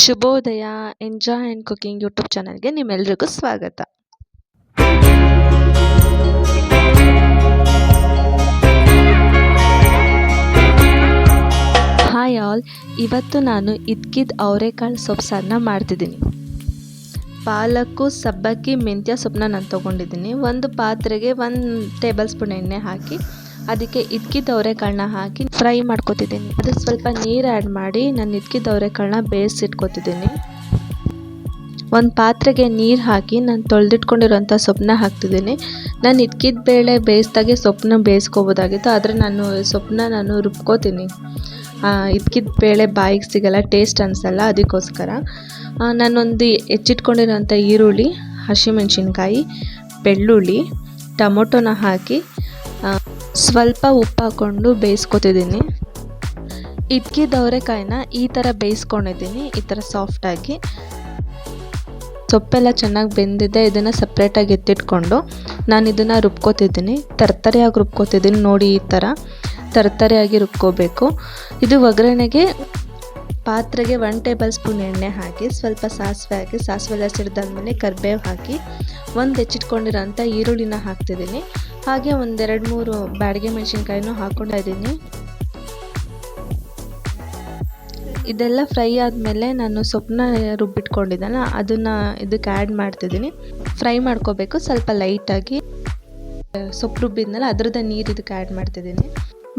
ಶುಭೋದಯ enjoy and cooking YouTube ಚಾನಲ್ಗೆ ನಿಮ್ಮೆಲ್ರಿಗೂ ಸ್ವಾಗತ. ಹಾಯ್ ಆಲ್ ಇವತ್ತು ನಾನು ಇದ್ಕಿದ ಅವರೆಕಾಳು ಸೊಪ್ಪು ಸಾರನ್ನ ಮಾಡ್ತಿದ್ದೀನಿ. ಪಾಲಕ್ಕು, ಸಬ್ಬಕ್ಕಿ, ಮೆಂತ್ಯ ಸೊಪ್ಪನ್ನ ನಾನು ತೊಗೊಂಡಿದ್ದೀನಿ. ಒಂದು ಪಾತ್ರೆಗೆ ಒಂದು ಟೇಬಲ್ ಸ್ಪೂನ್ ಎಣ್ಣೆ ಹಾಕಿ ಅದಕ್ಕೆ ಇದ್ಕಿದ ಅವರೆಕಾಳನ್ನ ಹಾಕಿ ಫ್ರೈ ಮಾಡ್ಕೊತಿದ್ದೀನಿ. ಅದಕ್ಕೆ ಸ್ವಲ್ಪ ನೀರು ಆ್ಯಡ್ ಮಾಡಿ ನಾನು ಇದ್ಕಿದ ಅವರೆಕಾಳನ್ನ ಬೇಯಿಸಿಟ್ಕೊತಿದ್ದೀನಿ. ಒಂದು ಪಾತ್ರೆಗೆ ನೀರು ಹಾಕಿ ನಾನು ತೊಳೆದಿಟ್ಕೊಂಡಿರೋಂಥ ಸೊಪ್ಪನ್ನ ಹಾಕ್ತಿದ್ದೀನಿ. ನಾನು ಇದ್ಕಿದ ಬೇಳೆ ಬೇಯಿಸ್ದಾಗೆ ಸೊಪ್ಪನ್ನ ಬೇಯಿಸ್ಕೋಬೋದಾಗಿತ್ತು, ಆದರೆ ನಾನು ಸೊಪ್ಪನ್ನ ನಾನು ರುಬ್ಕೋತೀನಿ. ಇದ್ಕಿದ ಬೇಳೆ ಬಾಯಿಗೆ ಸಿಗಲ್ಲ, ಟೇಸ್ಟ್ ಅನಿಸಲ್ಲ, ಅದಕ್ಕೋಸ್ಕರ. ನಾನೊಂದು ಹೆಚ್ಚಿಟ್ಕೊಂಡಿರೋಂಥ ಈರುಳ್ಳಿ, ಹಸಿಮೆಣ್ಸಿನ್ಕಾಯಿ, ಬೆಳ್ಳುಳ್ಳಿ, ಟೊಮೊಟೊನ ಹಾಕಿ ಸ್ವಲ್ಪ ಉಪ್ಪು ಹಾಕ್ಕೊಂಡು ಬೇಯಿಸ್ಕೊತಿದ್ದೀನಿ. ಇಟ್ಕಿ ಅವರೆಕಾಯಿನ ಈ ಥರ ಬೇಯಿಸ್ಕೊಂಡಿದ್ದೀನಿ, ಈ ಥರ ಸಾಫ್ಟಾಗಿ ಸೊಪ್ಪೆಲ್ಲ ಚೆನ್ನಾಗಿ ಬೆಂದಿದೆ, ಇದನ್ನು ಸಪ್ರೇಟಾಗಿ ಎತ್ತಿಟ್ಕೊಂಡು ನಾನು ಇದನ್ನು ರುಬ್ಕೋತಿದ್ದೀನಿ. ತರ್ತರಿಯಾಗಿ ರುಬ್ಕೋತಿದ್ದೀನಿ ನೋಡಿ ಈ ಥರ. ತರ್ತರಿಯಾಗಿ ರುಬ್ಕೋಬೇಕು. ಇದು ಒಗ್ಗರಣೆಗೆ ಪಾತ್ರೆಗೆ ಒನ್ ಟೇಬಲ್ ಸ್ಪೂನ್ ಎಣ್ಣೆ ಹಾಕಿ, ಸ್ವಲ್ಪ ಸಾಸಿವೆ ಹಾಕಿ ಸಾಸಿವೆ ಎಲ್ಲ ಸಿಡ್ದಾದ್ಮೇಲೆ ಕರಿಬೇವು ಹಾಕಿ, ಒಂದು ಹೆಚ್ಚಿಟ್ಕೊಂಡಿರೋಂಥ ಈರುಳ್ಳಿನ ಹಾಕ್ತಿದ್ದೀನಿ. ಹಾಗೆ ಒಂದೆರಡು ಮೂರು ಬ್ಯಾಡಿಗೆ ಮೆಣಸಿನ್ಕಾಯಿನೂ ಹಾಕ್ಕೊಂಡ ಇದ್ದೀನಿ. ಇದೆಲ್ಲ ಫ್ರೈ ಆದಮೇಲೆ ನಾನು ಸೊಪ್ಪನ್ನ ರುಬ್ಬಿಟ್ಕೊಂಡಿದ್ದಲ್ಲ, ಅದನ್ನು ಇದಕ್ಕೆ ಆ್ಯಡ್ ಮಾಡ್ತಿದ್ದೀನಿ. ಫ್ರೈ ಮಾಡ್ಕೋಬೇಕು, ಸ್ವಲ್ಪ ಲೈಟಾಗಿ ಸೊಪ್ಪು ರುಬ್ಬಿದ್ಮೇಲೆ ಅದ್ರದ್ದು ನೀರು ಇದಕ್ಕೆ ಆ್ಯಡ್ ಮಾಡ್ತಿದ್ದೀನಿ.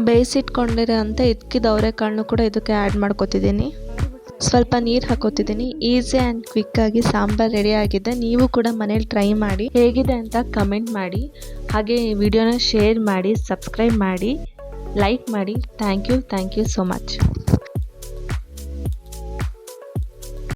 ಬೇಯಿಸಿಟ್ಕೊಂಡಿರೋ ಅಂತ ಇದ್ಕಿದ ಅವರೆಕಾಳನ್ನು ಕೂಡ ಇದಕ್ಕೆ ಆ್ಯಡ್ ಮಾಡ್ಕೊತಿದ್ದೀನಿ. ಸ್ವಲ್ಪ ನೀರು ಹಾಕೋತಿದ್ದೀನಿ. ಈಸಿ ಆ್ಯಂಡ್ ಆಗಿ ಸಾಂಬಾರ್ ರೆಡಿ ಆಗಿದೆ. ನೀವು ಕೂಡ ಮನೇಲಿ ಟ್ರೈ ಮಾಡಿ. ಹೇಗಿದೆ ಅಂತ ಕಮೆಂಟ್ ಮಾಡಿ. ಹಾಗೆ ವಿಡಿಯೋನ ಶೇರ್ ಮಾಡಿ ಸಬ್ಸ್ಕ್ರೈಬ್ ಮಾಡಿ ಲೈಕ್ ಮಾಡಿ. Thank you thank you so much